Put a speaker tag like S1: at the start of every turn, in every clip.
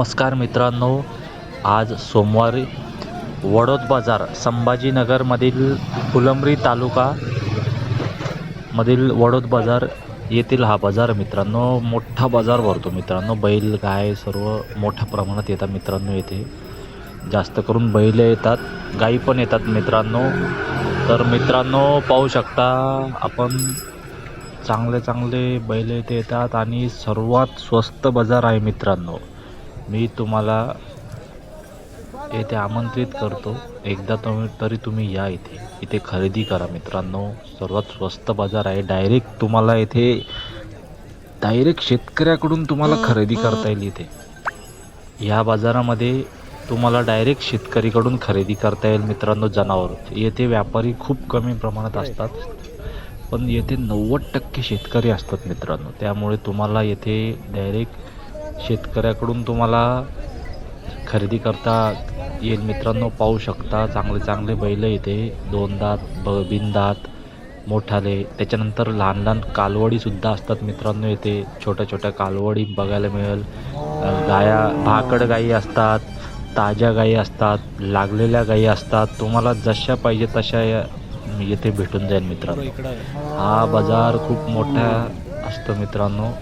S1: नमस्कार मित्रांनो आज सोमवारी वडोद बाजार संभाजीनगरमधील फुलंब्री तालुका मधील वडोद बाजार येथील हा बाजार मित्रांनो मोठा बाजार भरतो मित्रांनो. बैल गाय सर्व मोठ्या प्रमाणात येतात मित्रांनो येथे. जास्त करून बैल येतात गाई पण येतात मित्रांनो. तर मित्रांनो पाहू शकता आपण चांगले चांगले बैल येथे येतात आणि सर्वात स्वस्त बाजार आहे मित्रांनो. मी तुम्हाला येथे आमंत्रित करतो. एकदा तुम्ही तरी तुम्ही या इथे. इथे खरेदी करा मित्रांनो. सर्वात स्वस्त बाजार आहे. डायरेक्ट तुम्हाला इथे डायरेक्ट शेतकऱ्याकडून तुम्हाला खरेदी करता येईल इथे. या बाजारामध्ये तुम्हाला डायरेक्ट शेतकरीकडून खरेदी करता येईल मित्रांनो जनावर. येथे व्यापारी खूप कमी प्रमाणात असतात. पण येथे नव्वद टक्के शेतकरी असतात मित्रांनो. त्यामुळे तुम्हाला येथे डायरेक्ट शेतकऱ्याकडून तुम्हाला खरेदी करता येईल. मित्रांनो पाहू शकता चांगले चांगले बैल इथे दोन दात ब बिन दात मोठाले. त्याच्यानंतर लहान लहान कालवडीसुद्धा असतात मित्रांनो येथे छोट्या छोट्या कालवडी बघायला मिळेल. गाया भाकड गाई असतात ताज्या गाई असतात लागलेल्या गाई असतात. तुम्हाला जशा पाहिजे तशा येथे भेटून जाईल मित्रांनो. हा बाजार खूप मोठा असतो मित्रांनो.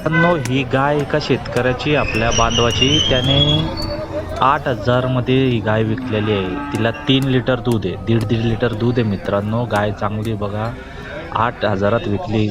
S1: मित्रांनो ही गाय एका शेतकऱ्याची आपल्या बांधवाची. त्याने आठ हजारमध्ये ही गाय विकलेली आहे. तिला तीन लिटर दूध आहे. दीड दीड लिटर दूध आहे मित्रांनो. गाय चांगली आहे बघा. आठ हजारात विकली